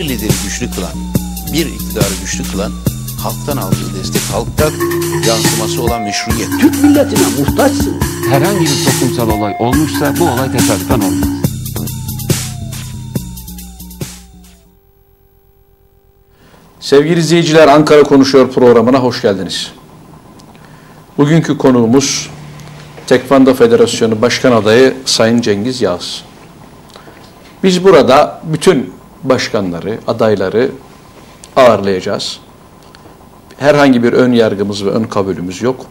Bir lideri güçlü kılan, bir iktidarı güçlü kılan halktan aldığı destek, halktan yansıması olan meşruiyet. Türk milletine muhtaçsınız. herhangi bir toplumsal olay olmuşsa bu olay tesadüfen olmaz. Sevgili izleyiciler Ankara Konuşuyor programına hoş geldiniz. Bugünkü konuğumuz Tekvando Federasyonu Başkan Adayı Sayın Cengiz Yağız. Biz burada bütün başkanları, adayları ağırlayacağız. Herhangi bir ön yargımız ve ön kabulümüz yok.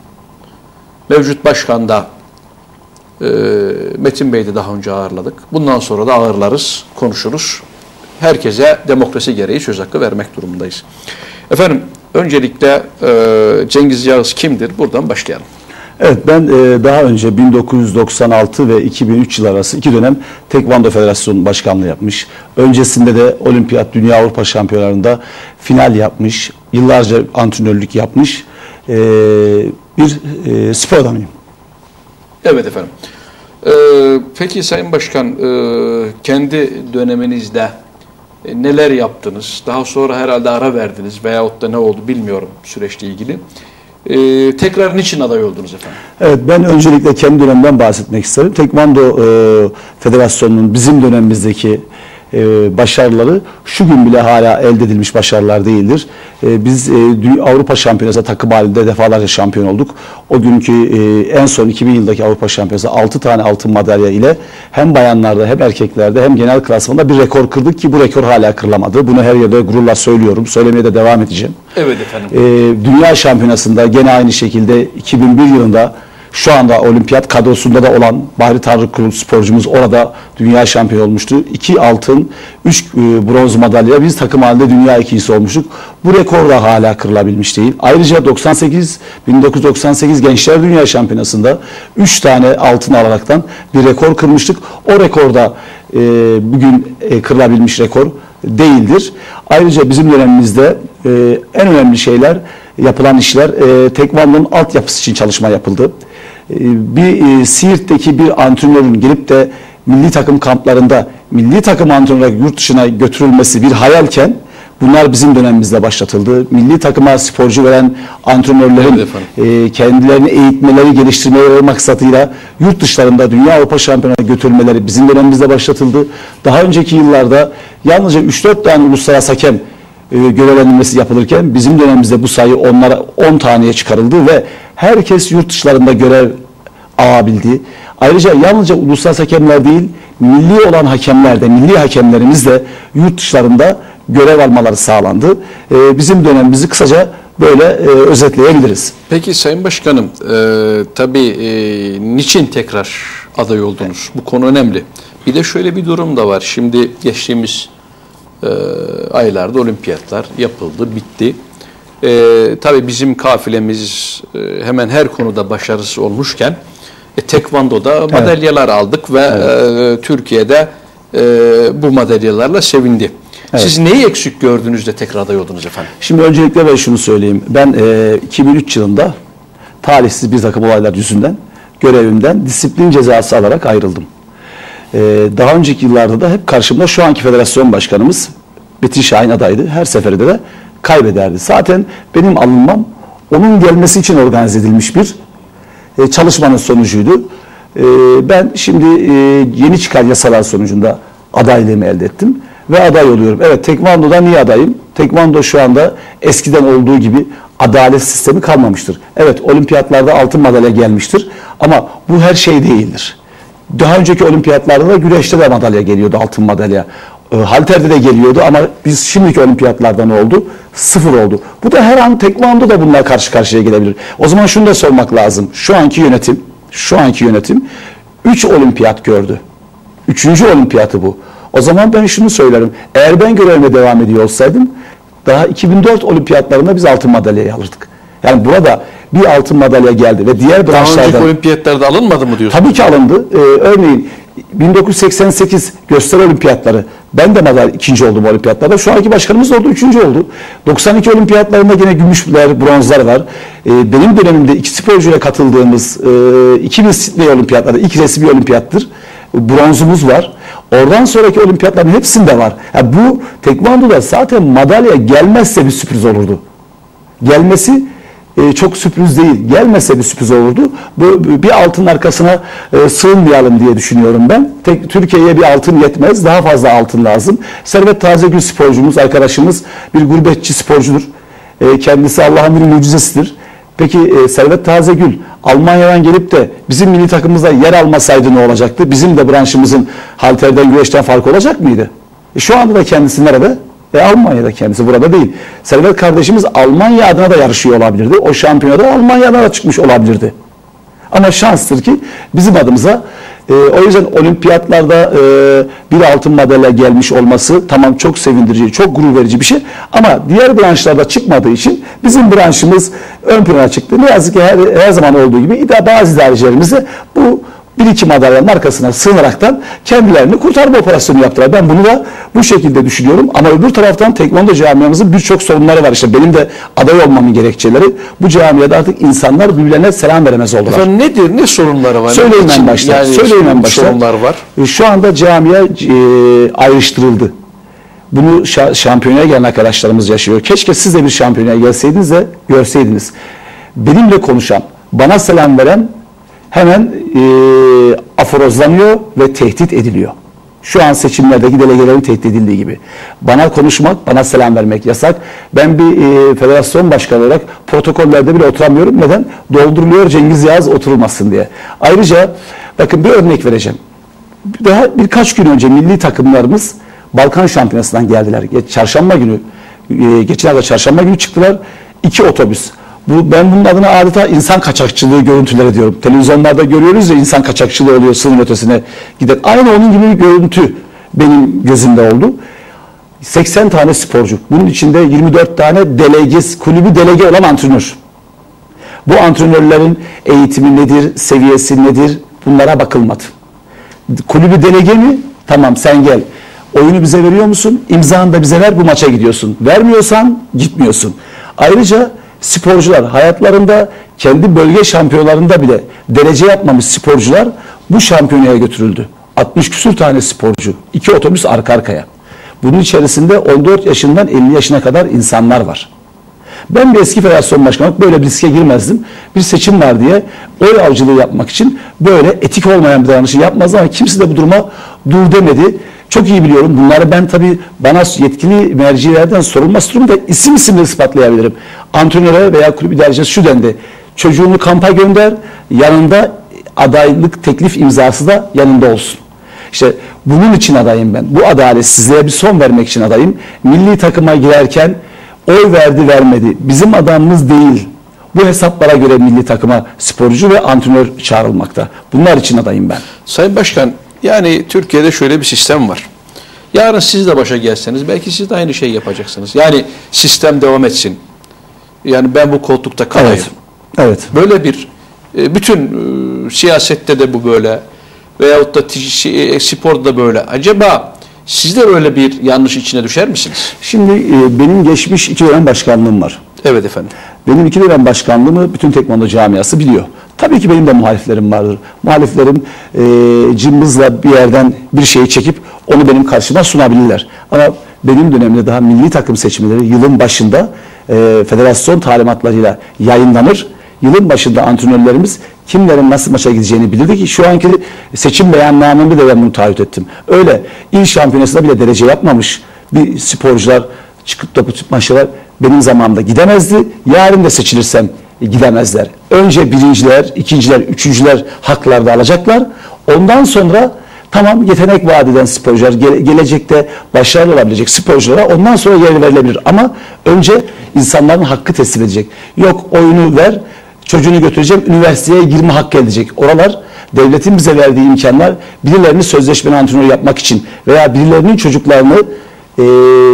Mevcut başkan da e, Metin Bey'i de daha önce ağırladık. Bundan sonra da ağırlarız, konuşuruz. Herkese demokrasi gereği söz hakkı vermek durumundayız. Efendim öncelikle e, Cengiz Yağız kimdir? Buradan başlayalım. Evet ben e, daha önce 1996 ve 2003 yıl arası iki dönem Tekvando Federasyonu Başkanlığı yapmış. Öncesinde de Olimpiyat Dünya Avrupa Şampiyonalarında final yapmış. Yıllarca antrenörlük yapmış. E, bir e, spor adamıyım. Evet efendim. Ee, peki Sayın Başkan, e, kendi döneminizde e, neler yaptınız? Daha sonra herhalde ara verdiniz veyahut da ne oldu bilmiyorum süreçle ilgili. Ee, tekrar niçin aday oldunuz efendim? Evet ben öncelikle kendi dönemden bahsetmek isterim. Tekvando e, Federasyonu'nun bizim dönemimizdeki e, başarıları şu gün bile hala elde edilmiş başarılar değildir. E, biz e, Avrupa Şampiyonası takım halinde defalarca şampiyon olduk. O günkü e, en son 2000 yıldaki Avrupa Şampiyonası 6 tane altın madalya ile hem bayanlarda hem erkeklerde hem genel klasmanda bir rekor kırdık ki bu rekor hala kırılamadı. Bunu her yerde gururla söylüyorum. Söylemeye de devam edeceğim. Evet efendim. Ee, Dünya Şampiyonası'nda gene aynı şekilde 2001 yılında şu anda olimpiyat kadrosunda da olan Bahri Tanrı Kul sporcumuz orada dünya şampiyonu olmuştu. 2 altın, 3 bronz madalya biz takım halinde dünya ikincisi olmuştuk. Bu rekor da hala kırılabilmiş değil. Ayrıca 98 1998 Gençler Dünya Şampiyonası'nda 3 tane altın alaraktan bir rekor kırmıştık. O rekor da e, bugün e, kırılabilmiş rekor değildir. Ayrıca bizim dönemimizde e, en önemli şeyler yapılan işler e, Tekvando'nun altyapısı için çalışma yapıldı. E, bir e, Siirt'teki bir antrenörün gelip de milli takım kamplarında milli takım antrenörü yurt dışına götürülmesi bir hayalken bunlar bizim dönemimizde başlatıldı. Milli takıma sporcu veren antrenörlerin Evet e, kendilerini eğitmeleri, geliştirmeleri maksadıyla yurt dışlarında Dünya Avrupa Şampiyonası'na götürülmeleri bizim dönemimizde başlatıldı. Daha önceki yıllarda yalnızca 3-4 tane uluslararası hakem e, görevlendirmesi yapılırken bizim dönemimizde bu sayı onlara 10 taneye çıkarıldı ve herkes yurt dışlarında görev alabildi. Ayrıca yalnızca uluslararası hakemler değil, milli olan hakemler de, milli hakemlerimiz de yurt dışlarında görev almaları sağlandı. E, bizim dönemimizi kısaca böyle e, özetleyebiliriz. Peki Sayın Başkanım, e, tabii e, niçin tekrar aday oldunuz? Bu konu önemli. Bir de şöyle bir durum da var. Şimdi geçtiğimiz e, aylarda olimpiyatlar yapıldı, bitti. E, tabii bizim kafilemiz e, hemen her konuda başarısı olmuşken e, Tekvando'da madalyalar aldık ve e, Türkiye'de e, bu madalyalarla sevindi. Siz neyi eksik gördünüz de tekrar aday oldunuz efendim? Şimdi öncelikle ben şunu söyleyeyim. Ben e, 2003 yılında talihsiz bir takım olaylar yüzünden görevimden disiplin cezası alarak ayrıldım. E, daha önceki yıllarda da hep karşımda şu anki federasyon başkanımız Metin Şahin adaydı. Her seferinde de kaybederdi. Zaten benim alınmam onun gelmesi için organize edilmiş bir e, çalışmanın sonucuydu. E, ben şimdi e, yeni çıkan yasalar sonucunda adaylığımı elde ettim ve aday oluyorum. Evet Tekvando'da niye adayım? Tekvando şu anda eskiden olduğu gibi adalet sistemi kalmamıştır. Evet olimpiyatlarda altın madalya gelmiştir ama bu her şey değildir. Daha önceki olimpiyatlarda da güreşte de madalya geliyordu altın madalya. E, halterde de geliyordu ama biz şimdiki olimpiyatlarda ne oldu? Sıfır oldu. Bu da her an tekvando da bununla karşı karşıya gelebilir. O zaman şunu da sormak lazım. Şu anki yönetim, şu anki yönetim 3 olimpiyat gördü. Üçüncü olimpiyatı bu. O zaman ben şunu söylerim. Eğer ben görevime devam ediyor olsaydım daha 2004 olimpiyatlarında biz altın madalyayı alırdık. Yani burada bir altın madalya geldi ve diğer Daha önceki branşlardan... olimpiyatlarda alınmadı mı diyorsunuz? Tabii ki alındı. Ee, örneğin 1988 gösteri olimpiyatları. Ben de madalya ikinci oldum olimpiyatlarda. Şu anki başkanımız da oldu, üçüncü oldu. 92 olimpiyatlarında yine gümüşler, bronzlar var. Ee, benim dönemimde iki sporcuyla katıldığımız e, 2000 Sydney olimpiyatları, ilk resmi olimpiyattır. Bronzumuz var. Oradan sonraki olimpiyatların hepsinde var. Ya bu tekvandoda zaten madalya gelmezse bir sürpriz olurdu. Gelmesi e, çok sürpriz değil. Gelmese bir sürpriz olurdu. Bu bir altın arkasına e, sığınmayalım diye düşünüyorum ben. Tek Türkiye'ye bir altın yetmez. Daha fazla altın lazım. Servet Tazegül sporcumuz, arkadaşımız bir gurbetçi sporcudur. E, kendisi Allah'ın bir mucizesidir. Peki e, Servet Tazegül Almanya'dan gelip de bizim milli takımımızda yer almasaydı ne olacaktı? Bizim de branşımızın halterden güreşten farkı olacak mıydı? Şu anda da kendisi nerede? E, Almanya'da kendisi burada değil. Servet kardeşimiz Almanya adına da yarışıyor olabilirdi. O şampiyonada Almanya da çıkmış olabilirdi. Ama şanstır ki bizim adımıza e, o yüzden olimpiyatlarda e, bir altın madalya gelmiş olması tamam çok sevindirici, çok gurur verici bir şey. Ama diğer branşlarda çıkmadığı için bizim branşımız ön plana çıktı. Ne yazık ki her, her zaman olduğu gibi bazı idarecilerimiz de bu bir iki madalyanın arkasına sığınaraktan kendilerini kurtarma operasyonu yaptılar. Ben bunu da bu şekilde düşünüyorum. Ama öbür taraftan tekvando camiamızın birçok sorunları var. İşte benim de aday olmamın gerekçeleri bu camiada artık insanlar birbirlerine selam veremez oldular. Efendim nedir? Ne sorunları var? Söyleyeyim Niçin en başta. Yani Söyleyeyim en başta. sorunlar var. E, Şu anda camiye e, ayrıştırıldı. Bunu şa- şampiyonaya gelen arkadaşlarımız yaşıyor. Keşke siz de bir şampiyonaya gelseydiniz de görseydiniz. Benimle konuşan, bana selam veren hemen e, aforozlanıyor ve tehdit ediliyor. Şu an seçimlerdeki delegelerin tehdit edildiği gibi. Bana konuşmak, bana selam vermek yasak. Ben bir e, federasyon başkanı olarak protokollerde bile oturamıyorum. Neden? Dolduruluyor Cengiz Yağız oturulmasın diye. Ayrıca bakın bir örnek vereceğim. Daha birkaç gün önce milli takımlarımız Balkan Şampiyonası'ndan geldiler. Çarşamba günü, e, geçen hafta çarşamba günü çıktılar. İki otobüs. Bu, ben bunun adına adeta insan kaçakçılığı görüntüleri diyorum. Televizyonlarda görüyoruz ya insan kaçakçılığı oluyor sınır ötesine giden. Aynı onun gibi bir görüntü benim gözümde oldu. 80 tane sporcu. Bunun içinde 24 tane delege, kulübü delege olan antrenör. Bu antrenörlerin eğitimi nedir, seviyesi nedir bunlara bakılmadı. Kulübü delege mi? Tamam sen gel. Oyunu bize veriyor musun? İmzanı da bize ver bu maça gidiyorsun. Vermiyorsan gitmiyorsun. Ayrıca sporcular hayatlarında kendi bölge şampiyonlarında bile derece yapmamış sporcular bu şampiyonaya götürüldü. 60 küsür tane sporcu. iki otobüs arka arkaya. Bunun içerisinde 14 yaşından 50 yaşına kadar insanlar var. Ben bir eski federasyon başkanı böyle bir riske girmezdim. Bir seçim var diye oy avcılığı yapmak için böyle etik olmayan bir davranışı yapmazdım ama kimse de bu duruma dur demedi. Çok iyi biliyorum. Bunları ben tabii bana yetkili mercilerden sorulması durumunda isim isimle ispatlayabilirim. Antrenöre veya kulüp idarecisi şu dendi. Çocuğunu kampa gönder, yanında adaylık teklif imzası da yanında olsun. İşte bunun için adayım ben. Bu adaletsizliğe bir son vermek için adayım. Milli takıma girerken oy verdi vermedi. Bizim adamımız değil. Bu hesaplara göre milli takıma sporcu ve antrenör çağrılmakta. Bunlar için adayım ben. Sayın Başkan, yani Türkiye'de şöyle bir sistem var. Yarın siz de başa gelseniz belki siz de aynı şeyi yapacaksınız. Yani sistem devam etsin. Yani ben bu koltukta kalayım. Evet. Evet. Böyle bir e, bütün e, siyasette de bu böyle veyahut da e, sporda da böyle. Acaba siz de böyle bir yanlış içine düşer misiniz? Şimdi benim geçmiş iki dönem başkanlığım var. Evet efendim. Benim iki dönem başkanlığımı bütün tekvando camiası biliyor. Tabii ki benim de muhaliflerim vardır. Muhaliflerim e, cımbızla bir yerden bir şeyi çekip onu benim karşıma sunabilirler. Ama benim dönemde daha milli takım seçimleri yılın başında e, federasyon talimatlarıyla yayınlanır. Yılın başında antrenörlerimiz kimlerin nasıl maça gideceğini bilirdi ki şu anki seçim beyannamemde de ben bunu taahhüt ettim. Öyle il şampiyonasında bile derece yapmamış bir sporcular çıkıp topu tutmaşlar benim zamanımda gidemezdi. Yarın da seçilirsem gidemezler. Önce birinciler, ikinciler, üçüncüler haklarda alacaklar. Ondan sonra tamam yetenek vaat eden sporcular, gele- gelecekte başarılı olabilecek sporculara ondan sonra yer verilebilir. Ama önce insanların hakkı teslim edecek. Yok oyunu ver, çocuğunu götüreceğim, üniversiteye girme hakkı edecek. Oralar devletin bize verdiği imkanlar birilerini sözleşmeli antrenör yapmak için veya birilerinin çocuklarını e,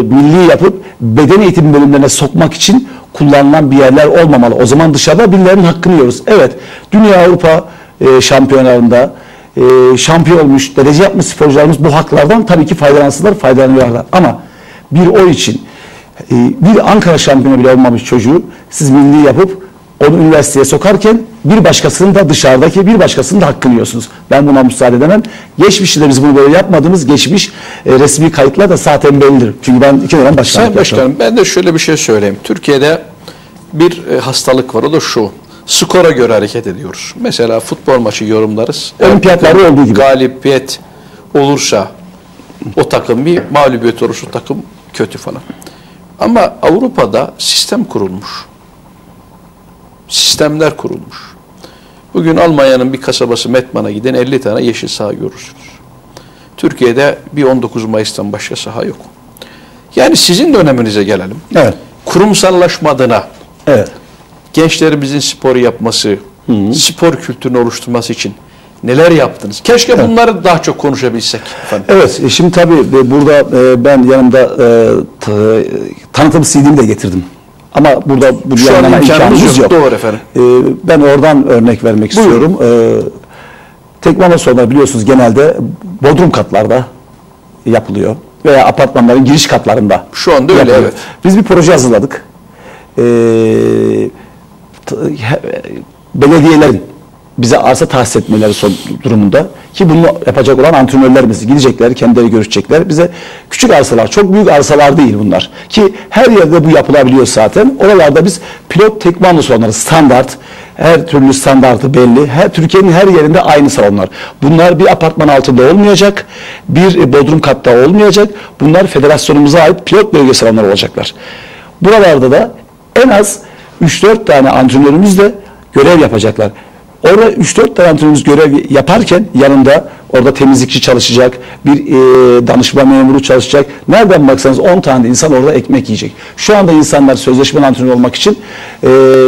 milli yapıp beden eğitimi bölümlerine sokmak için kullanılan bir yerler olmamalı. O zaman dışarıda birilerinin hakkını yiyoruz. Evet, Dünya Avrupa e, şampiyonalarında e, şampiyon olmuş, derece yapmış sporcularımız bu haklardan tabii ki faydalansınlar, faydalanıyorlar. Ama bir oy için e, bir Ankara şampiyonu bile olmamış çocuğu siz milli yapıp onu üniversiteye sokarken bir başkasının da dışarıdaki bir başkasının da hakkını yiyorsunuz. Ben buna müsaade edemem. Geçmişte de biz bunu böyle yapmadığımız geçmiş e, resmi kayıtlar da zaten bellidir. Çünkü ben iki dönem başkanlık Sayın. Başkanım ben de şöyle bir şey söyleyeyim. Türkiye'de bir e, hastalık var o da şu. Skora göre hareket ediyoruz. Mesela futbol maçı yorumlarız. Olimpiyatlarda olduğu gibi. Galibiyet olursa o takım bir mağlubiyet olursa takım kötü falan. Ama Avrupa'da sistem kurulmuş. Sistemler kurulmuş. Bugün Almanya'nın bir kasabası Metman'a giden 50 tane yeşil saha görürsünüz. Türkiye'de bir 19 Mayıs'tan başka saha yok. Yani sizin döneminize gelelim. Evet. Kurumsallaşma adına Evet. gençlerimizin spor yapması, spor kültürünü oluşturması için neler yaptınız? Keşke bunları daha çok konuşabilsek. Efendim. Evet, e, şimdi tabii e, burada e, ben yanımda tanıtım CD'mi de getirdim. Ama burada bu Şu an imkanımız imkanımız yok. yok. Doğru efendim. E, ben oradan örnek vermek istiyorum. E, tekme sonra biliyorsunuz genelde bodrum katlarda yapılıyor veya apartmanların giriş katlarında. Şu anda öyle, yapılıyor. evet. Biz bir proje hazırladık. E, he- belediyelerin bize arsa tahsis etmeleri son durumunda ki bunu yapacak olan antrenörlerimiz gidecekler, kendileri görüşecekler. Bize küçük arsalar, çok büyük arsalar değil bunlar. Ki her yerde bu yapılabiliyor zaten. Oralarda biz pilot tekmanlı salonları standart, her türlü standartı belli. Her Türkiye'nin her yerinde aynı salonlar. Bunlar bir apartman altında olmayacak, bir e, bodrum katta olmayacak. Bunlar federasyonumuza ait pilot bölge salonları olacaklar. Buralarda da en az 3-4 tane antrenörümüz de görev yapacaklar. Orada 3-4 tane antrenörümüz görev yaparken yanında orada temizlikçi çalışacak, bir e, danışma memuru çalışacak. Nereden baksanız 10 tane insan orada ekmek yiyecek. Şu anda insanlar sözleşmeli antrenör olmak için e,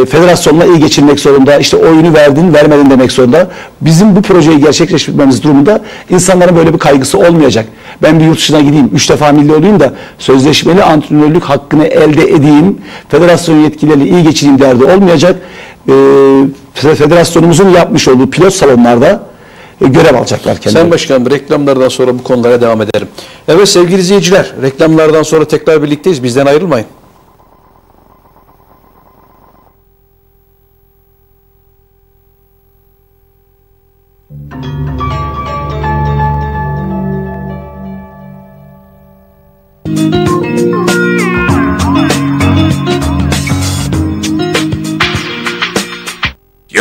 federasyonla iyi geçirmek zorunda. İşte oyunu verdin, vermedin demek zorunda. Bizim bu projeyi gerçekleştirmemiz durumunda insanların böyle bir kaygısı olmayacak. Ben bir yurt dışına gideyim, 3 defa milli olayım da sözleşmeli antrenörlük hakkını elde edeyim, federasyon yetkilileriyle iyi geçireyim derdi olmayacak. E, federasyonumuzun yapmış olduğu pilot salonlarda e, görev alacaklar kendileri. Sayın Başkanım reklamlardan sonra bu konulara devam edelim. Evet sevgili izleyiciler reklamlardan sonra tekrar birlikteyiz. Bizden ayrılmayın.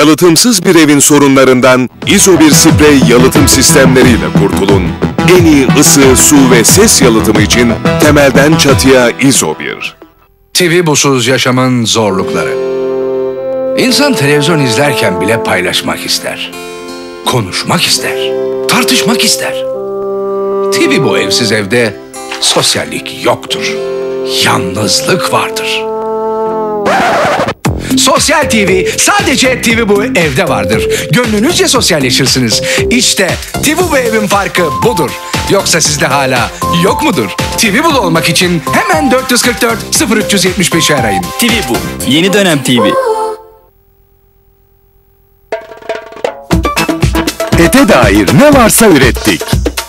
Yalıtımsız bir evin sorunlarından İzobir sprey yalıtım sistemleriyle kurtulun. En iyi ısı, su ve ses yalıtımı için temelden çatıya İzobir. TV busuz yaşamın zorlukları. İnsan televizyon izlerken bile paylaşmak ister. Konuşmak ister. Tartışmak ister. TV bu evsiz evde sosyallik yoktur. Yalnızlık vardır. Sosyal TV sadece TV bu evde vardır. Gönlünüzce sosyalleşirsiniz. İşte TV bu evin farkı budur. Yoksa sizde hala yok mudur? TV bu olmak için hemen 444 0375'i arayın. TV bu. Yeni dönem TV. Ete dair ne varsa ürettik.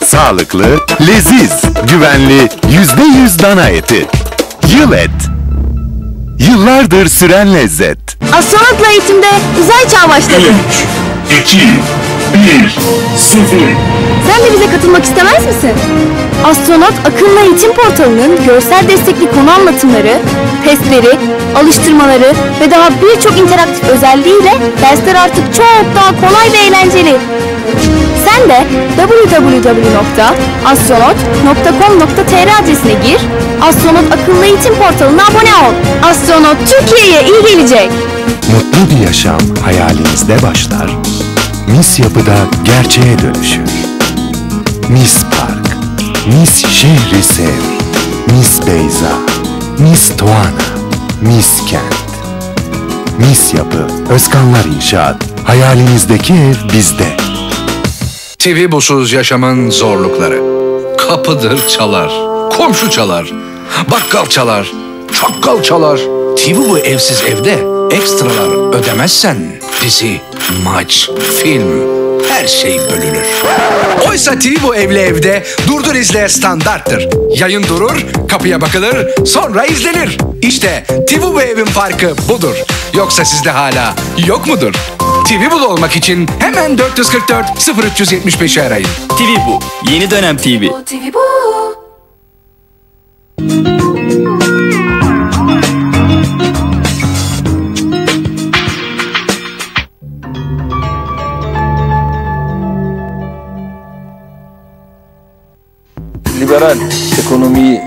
Sağlıklı, leziz, güvenli, yüzde yüz dana eti. Yıl et. Yıllardır süren lezzet. Astronotla eğitimde uzay çağı başladı. 2, 1, 0. Sen de bize katılmak istemez misin? Astronot Akıllı Eğitim Portalı'nın görsel destekli konu anlatımları, testleri, alıştırmaları ve daha birçok interaktif özelliğiyle dersler artık çok daha kolay ve eğlenceli. Sen de www.astronot.com.tr adresine gir, Astronot Akıllı Eğitim Portalı'na abone ol. Astronot Türkiye'ye iyi gelecek. Mutlu bir yaşam hayalinizde başlar. Mis yapıda gerçeğe dönüşür. Mis Park, Mis şehri sev, Mis Beyza, Mis Tuana, Mis Kent. Mis Yapı, Özkanlar İnşaat, hayalinizdeki ev bizde. TV busuz yaşamın zorlukları. Kapıdır çalar, komşu çalar, bakkal çalar, çakkal çalar. TV bu evsiz evde ekstralar ödemezsen dizi, maç, film, her şey bölünür. Oysa TV bu evli evde durdur izle standarttır. Yayın durur, kapıya bakılır, sonra izlenir. İşte TV bu evin farkı budur. Yoksa sizde hala yok mudur? TV Bul olmak için hemen 444 0375'i arayın. TV bu. Yeni dönem TV. Liberal ekonomiyi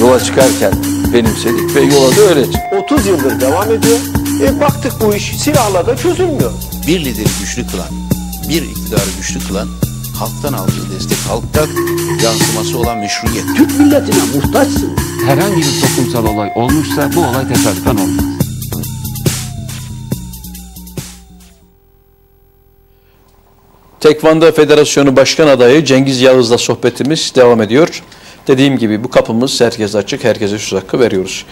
yola çıkarken benimsedik ve yola da öyle çıktık. 30 yıldır devam ediyor. E baktık bu iş silahla da çözülmüyor. Bir lideri güçlü kılan, bir iktidarı güçlü kılan halktan aldığı destek halkta yansıması olan meşruiyet. Türk milletine muhtaçsınız. Herhangi bir toplumsal olay olmuşsa bu olay tesadüfen olmaz. Tekvando Federasyonu Başkan Adayı Cengiz Yağız'la sohbetimiz devam ediyor. Dediğim gibi bu kapımız herkese açık, herkese söz hakkı veriyoruz.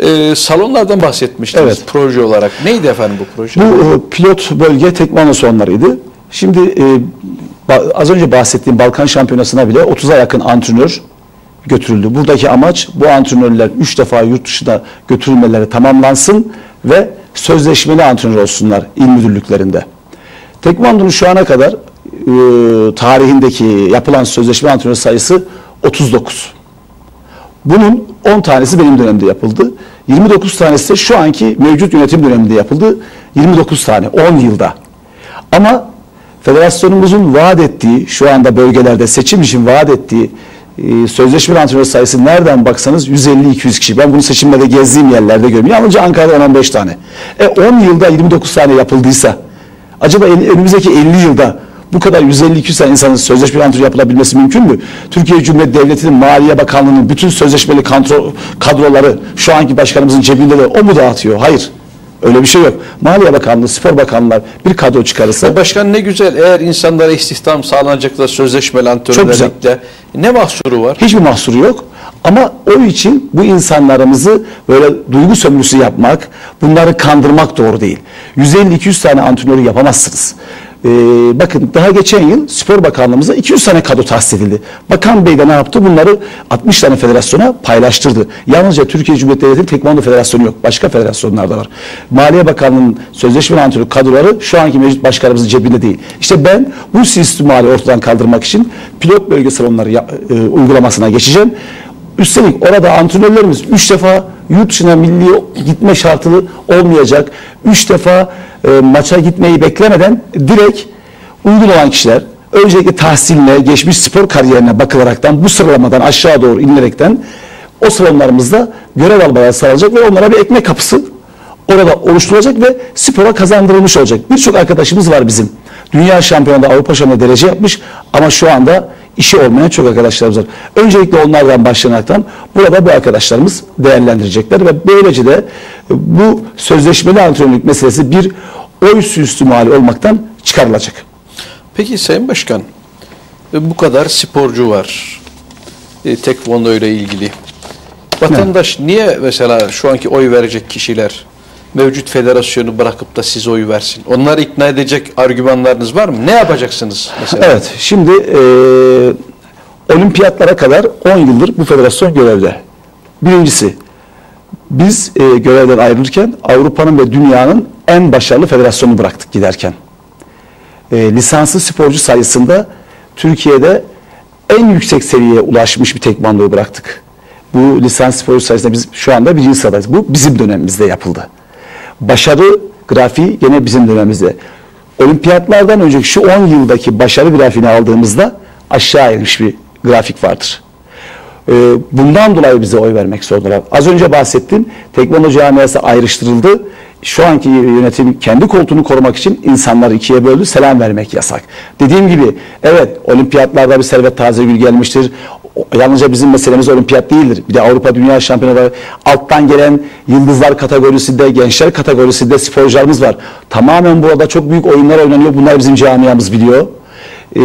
Ee, salonlardan bahsetmiştiniz Evet. proje olarak. Neydi efendim bu proje? Bu e, pilot bölge tekvando salonlarıydı. Şimdi e, az önce bahsettiğim Balkan Şampiyonası'na bile 30'a yakın antrenör götürüldü. Buradaki amaç bu antrenörler 3 defa yurt dışına götürülmeleri tamamlansın ve sözleşmeli antrenör olsunlar il müdürlüklerinde. Tekvando'nun şu ana kadar e, tarihindeki yapılan sözleşme antrenör sayısı 39. Bunun 10 tanesi benim dönemde yapıldı. 29 tanesi de şu anki mevcut yönetim döneminde yapıldı. 29 tane 10 yılda. Ama federasyonumuzun vaat ettiği şu anda bölgelerde seçim için vaat ettiği e, sözleşme antrenör sayısı nereden baksanız 150-200 kişi. Ben bunu seçimlerde gezdiğim yerlerde görüyorum. Yalnızca Ankara'da 15 tane. E 10 yılda 29 tane yapıldıysa acaba önümüzdeki 50 yılda bu kadar 150-200 tane insanın sözleşmeli antrenör yapılabilmesi mümkün mü? Türkiye Cumhuriyeti Devleti'nin Maliye Bakanlığı'nın bütün sözleşmeli kadro, kadroları şu anki başkanımızın cebinde de o mu dağıtıyor? Hayır. Öyle bir şey yok. Maliye Bakanlığı, Spor Bakanlığı bir kadro çıkarırsa Ya Başkan ne güzel eğer insanlara istihdam sağlanacak da sözleşmeli antrenörlerlikle ne mahsuru var? hiçbir mahsuru yok. Ama o için bu insanlarımızı böyle duygu sömürüsü yapmak, bunları kandırmak doğru değil. 150-200 tane antrenörü yapamazsınız. Ee, bakın daha geçen yıl Spor Bakanlığımıza 200 tane kadro tahsis edildi. Bakan Bey de ne yaptı? Bunları 60 tane federasyona paylaştırdı. Yalnızca Türkiye Cumhuriyeti Devleti'nin tekvando federasyonu yok. Başka federasyonlar da var. Maliye Bakanlığı'nın sözleşmeli antrenör kadroları şu anki mevcut başkanımızın cebinde değil. İşte ben bu sistemali ortadan kaldırmak için pilot bölge salonları e, uygulamasına geçeceğim. Üstelik orada antrenörlerimiz 3 defa yurt dışına milli gitme şartı olmayacak. 3 defa e, maça gitmeyi beklemeden direkt uygun olan kişiler öncelikle tahsiline, geçmiş spor kariyerine bakılaraktan bu sıralamadan aşağı doğru inilerekten o salonlarımızda görev almaları sağlanacak ve onlara bir ekmek kapısı orada oluşturulacak ve spora kazandırılmış olacak. Birçok arkadaşımız var bizim. Dünya şampiyonunda Avrupa şampiyonunda derece yapmış ama şu anda işi olmayan çok arkadaşlarımız var. Öncelikle onlardan başlanaraktan burada bu arkadaşlarımız değerlendirecekler ve böylece de bu sözleşmeli antrenörlük meselesi bir oy suistimali olmaktan çıkarılacak. Peki Sayın Başkan, e, bu kadar sporcu var e, tekvondo ile ilgili. Vatandaş niye mesela şu anki oy verecek kişiler mevcut federasyonu bırakıp da size oy versin? Onları ikna edecek argümanlarınız var mı? Ne yapacaksınız mesela? Evet, şimdi e, olimpiyatlara kadar 10 yıldır bu federasyon görevde. Birincisi, biz e, görevden ayrılırken Avrupa'nın ve dünyanın en başarılı federasyonunu bıraktık giderken. E, lisanslı sporcu sayısında Türkiye'de en yüksek seviyeye ulaşmış bir tekvandoyu bıraktık. Bu lisans sporcu sayısında biz şu anda birinci sıradayız. Bu bizim dönemimizde yapıldı. Başarı grafiği gene bizim dönemimizde. Olimpiyatlardan önceki şu 10 yıldaki başarı grafiğini aldığımızda aşağı inmiş bir grafik vardır. Ee, bundan dolayı bize oy vermek zorundalar. Az önce bahsettim. Tekvando camiası ayrıştırıldı. Şu anki yönetim kendi koltuğunu korumak için insanları ikiye böldü. Selam vermek yasak. Dediğim gibi evet olimpiyatlarda bir Servet Tazegül gelmiştir. Yalnızca bizim meselemiz olimpiyat değildir. Bir de Avrupa Dünya Şampiyonaları alttan gelen yıldızlar kategorisinde, gençler kategorisinde sporcularımız var. Tamamen burada çok büyük oyunlar oynanıyor. Bunlar bizim camiamız biliyor e,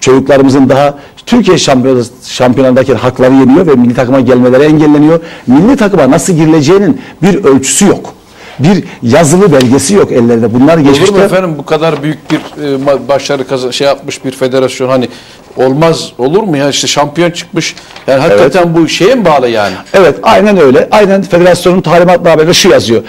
çocuklarımızın daha Türkiye şampiyonu, şampiyonadaki hakları yeniyor ve milli takıma gelmeleri engelleniyor. Milli takıma nasıl girileceğinin bir ölçüsü yok. Bir yazılı belgesi yok ellerinde. Bunlar Olur mu geçmişte efendim bu kadar büyük bir e, başarı kazan şey yapmış bir federasyon hani olmaz olur mu ya işte şampiyon çıkmış. Yani hakikaten bu şeye mi bağlı yani? Evet aynen öyle. Aynen federasyonun talimatla haberinde şu yazıyor.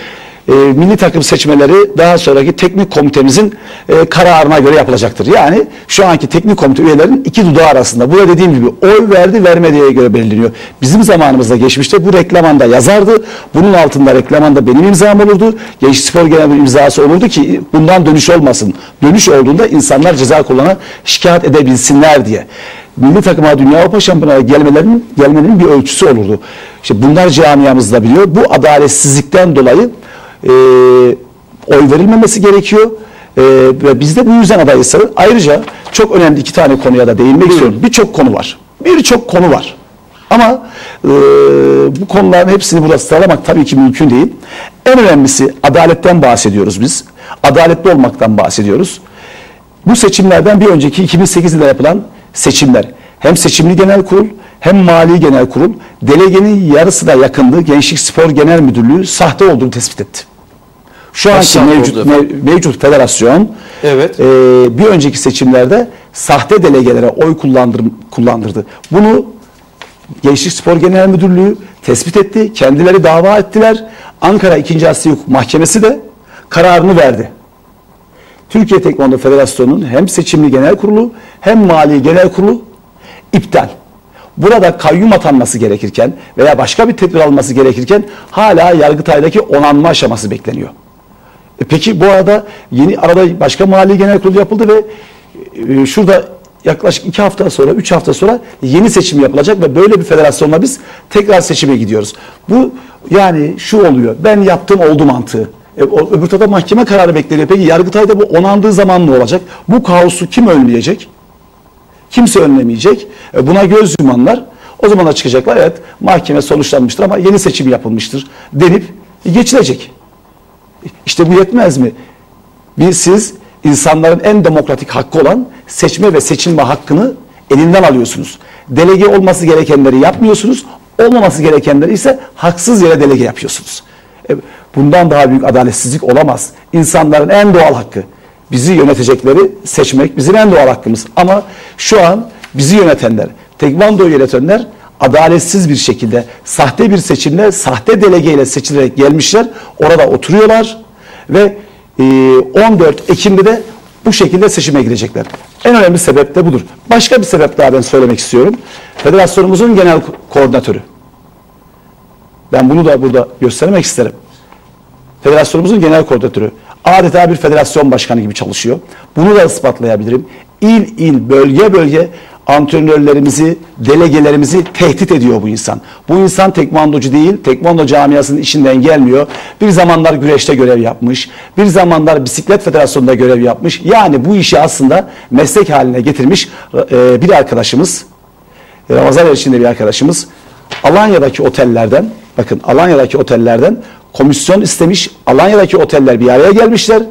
E, milli takım seçmeleri daha sonraki teknik komitemizin e, kararına göre yapılacaktır. Yani şu anki teknik komite üyelerinin iki dudağı arasında. Burada dediğim gibi oy verdi vermediğine göre belirleniyor. Bizim zamanımızda geçmişte bu reklamanda yazardı. Bunun altında reklamanda benim imzam olurdu. Gençlik Spor Genel Müdürü imzası olurdu ki bundan dönüş olmasın. Dönüş olduğunda insanlar ceza kuruluna şikayet edebilsinler diye milli takıma Dünya Avrupa Şampiyonası gelmelerinin gelmenin bir ölçüsü olurdu. İşte bunlar camiamızda biliyor. Bu adaletsizlikten dolayı e, oy verilmemesi gerekiyor. E, ve biz de bu yüzden adayız. Ayrıca çok önemli iki tane konuya da değinmek istiyorum. Birçok konu var. Birçok konu var. Ama e, bu konuların hepsini burada sıralamak tabii ki mümkün değil. En önemlisi adaletten bahsediyoruz biz. Adaletli olmaktan bahsediyoruz. Bu seçimlerden bir önceki 2008 yılında yapılan seçimler hem seçimli genel kurul hem mali genel kurul delegenin yarısı da yakındı Gençlik Spor Genel Müdürlüğü sahte olduğunu tespit etti. Şu anki mevcut, mev- mevcut federasyon Evet. e, bir önceki seçimlerde sahte delegelere oy kullandır, kullandırdı. Bunu Gençlik Spor Genel Müdürlüğü tespit etti. Kendileri dava ettiler. Ankara 2. Asya Hukuk Mahkemesi de kararını verdi. Türkiye Tekvando Federasyonu'nun hem seçimli genel kurulu hem mali genel kurulu iptal. Burada kayyum atanması gerekirken veya başka bir tedbir alması gerekirken hala Yargıtay'daki onanma aşaması bekleniyor. E peki bu arada yeni arada başka mali genel kurulu yapıldı ve e, şurada yaklaşık iki hafta sonra, üç hafta sonra yeni seçim yapılacak ve böyle bir federasyonla biz tekrar seçime gidiyoruz. Bu yani şu oluyor, ben yaptım oldu mantığı. E, öbür tarafta mahkeme kararı bekleniyor. Peki Yargıtay'da bu onandığı zaman ne olacak? Bu kaosu kim önleyecek? Kimse önlemeyecek. E, buna göz yumanlar o zaman da çıkacaklar. Evet mahkeme sonuçlanmıştır ama yeni seçim yapılmıştır denip geçilecek. İşte bu yetmez mi? Bir siz insanların en demokratik hakkı olan seçme ve seçilme hakkını elinden alıyorsunuz. Delege olması gerekenleri yapmıyorsunuz. Olmaması gerekenleri ise haksız yere delege yapıyorsunuz. E, Bundan daha büyük adaletsizlik olamaz. İnsanların en doğal hakkı. Bizi yönetecekleri seçmek bizim en doğal hakkımız. Ama şu an bizi yönetenler, tekvandoyu yönetenler adaletsiz bir şekilde sahte bir seçimle, sahte delegeyle seçilerek gelmişler. Orada oturuyorlar ve e, 14 Ekim'de de bu şekilde seçime girecekler. En önemli sebep de budur. Başka bir sebep daha ben söylemek istiyorum. Federasyonumuzun genel ko- koordinatörü. Ben bunu da burada göstermek isterim. Federasyonumuzun genel koordinatörü. Adeta bir federasyon başkanı gibi çalışıyor. Bunu da ispatlayabilirim. İl il, bölge bölge antrenörlerimizi, delegelerimizi tehdit ediyor bu insan. Bu insan tekvandocu değil, tekvando camiasının işinden gelmiyor. Bir zamanlar güreşte görev yapmış, bir zamanlar bisiklet federasyonunda görev yapmış. Yani bu işi aslında meslek haline getirmiş e, bir arkadaşımız, Ramazan içinde bir arkadaşımız Alanya'daki otellerden bakın Alanya'daki otellerden komisyon istemiş. Alanya'daki oteller bir araya gelmişler.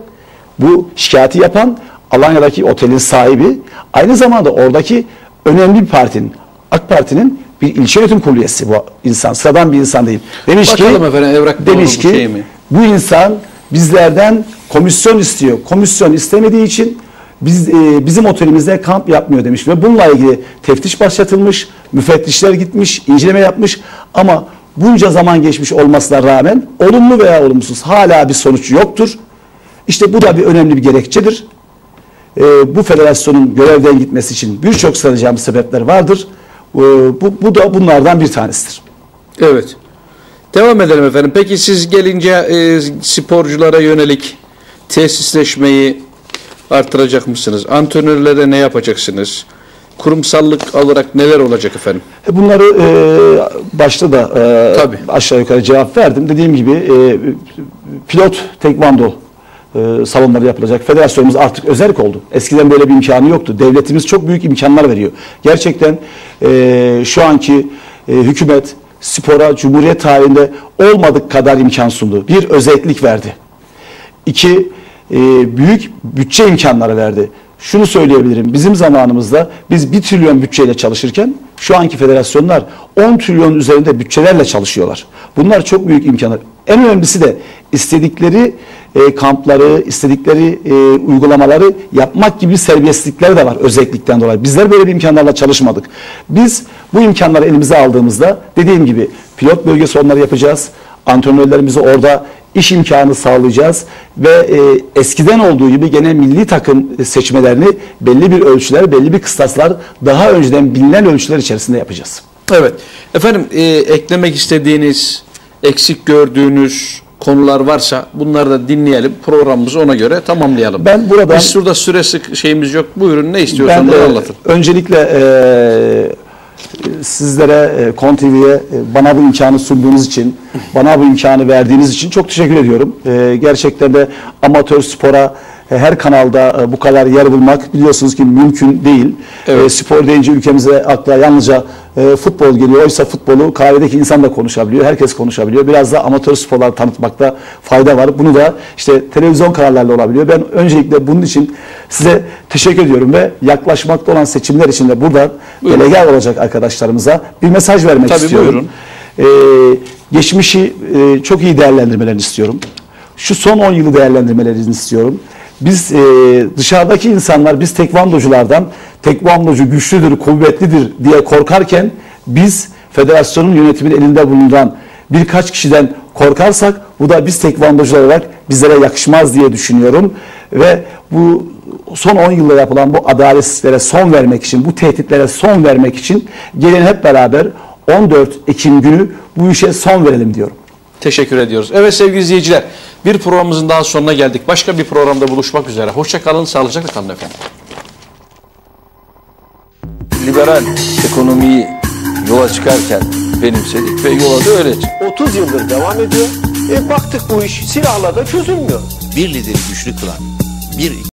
Bu şikayeti yapan Alanya'daki otelin sahibi aynı zamanda oradaki önemli bir partinin AK Parti'nin bir ilçe yönetim kurulu üyesi bu insan. Sıradan bir insan değil. Demiş Bakalım ki efendim, evrak demiş ki şey mi? bu insan bizlerden komisyon istiyor. Komisyon istemediği için biz e, bizim otelimizde kamp yapmıyor demiş ve bununla ilgili teftiş başlatılmış, müfettişler gitmiş, inceleme yapmış ama bunca zaman geçmiş olmasına rağmen olumlu veya olumsuz hala bir sonuç yoktur. İşte bu da bir önemli bir gerekçedir. E, bu federasyonun görevden gitmesi için birçok sayacağımız sebepler vardır. E, bu, bu da bunlardan bir tanesidir. Evet. Devam edelim efendim. Peki siz gelince e, sporculara yönelik tesisleşmeyi artıracak mısınız? Antrenörlere ne yapacaksınız? Kurumsallık olarak neler olacak efendim? E, Bunları e, başta da e, Tabii. aşağı yukarı cevap verdim. Dediğim gibi e, pilot tekvando e, salonları yapılacak. Federasyonumuz artık özerk oldu. Eskiden böyle bir imkanı yoktu. Devletimiz çok büyük imkanlar veriyor. Gerçekten e, şu anki e, hükümet spora Cumhuriyet tarihinde olmadık kadar imkan sundu. Bir özellik verdi. İki, e, büyük bütçe imkanları verdi. Şunu söyleyebilirim. Bizim zamanımızda biz 1 trilyon bütçeyle çalışırken şu anki federasyonlar 10 trilyon üzerinde bütçelerle çalışıyorlar. Bunlar çok büyük imkanlar. En önemlisi de istedikleri e, kampları, istedikleri e, uygulamaları yapmak gibi serbestlikleri de var özellikten dolayı. Bizler böyle bir imkanlarla çalışmadık. Biz bu imkanları elimize aldığımızda dediğim gibi pilot bölgesi onları yapacağız. Antrenörlerimize orada iş imkanı sağlayacağız ve e, eskiden olduğu gibi gene milli takım seçmelerini belli bir ölçüler, belli bir kıstaslar daha önceden bilinen ölçüler içerisinde yapacağız. Evet. Efendim e, eklemek istediğiniz, eksik gördüğünüz konular varsa bunları da dinleyelim. Programımızı ona göre tamamlayalım. Ben buradan- Biz şurada süre sık şeyimiz yok. Buyurun ne istiyorsan Ben e, anlatın. öncelikle e, sizlere, e, Kon TV'ye e, bana bu imkanı sunduğunuz için, bana bu imkanı verdiğiniz için çok teşekkür ediyorum. E, gerçekten de amatör spora her kanalda bu kadar yer bulmak biliyorsunuz ki mümkün değil. Evet. E, spor deyince ülkemize akla yalnızca e, futbol geliyor. Oysa futbolu kahvedeki insan da konuşabiliyor. Herkes konuşabiliyor. Biraz da amatör sporlar tanıtmakta fayda var. Bunu da işte televizyon kanallarıyla olabiliyor. Ben öncelikle bunun için size teşekkür ediyorum ve yaklaşmakta olan seçimler için de buradan Buyurun. delege olacak arkadaşlarımıza bir mesaj vermek Tabii, istiyorum. Ee, geçmişi e, çok iyi değerlendirmelerini istiyorum. Şu son 10 yılı değerlendirmelerini istiyorum. Biz e, dışarıdaki insanlar, biz tekvandoculardan tekvandocu güçlüdür, kuvvetlidir diye korkarken biz federasyonun yönetimin elinde bulunan birkaç kişiden korkarsak bu da biz tekvandocular olarak bizlere yakışmaz diye düşünüyorum. Ve bu son 10 yılda yapılan bu adaletsizlere son vermek için, bu tehditlere son vermek için gelin hep beraber 14 Ekim günü bu işe son verelim diyorum. Teşekkür ediyoruz. Evet sevgili izleyiciler, bir programımızın daha sonuna geldik. Başka bir programda buluşmak üzere. Hoşça kalın, sağlıcakla kalın efendim. Liberal ekonomiyi yola çıkarken benimsedik ve yola da öyle çıktık. 30 yıldır devam ediyor. E baktık bu iş silahla da çözülmüyor. Bir lideri güçlü kılan, bir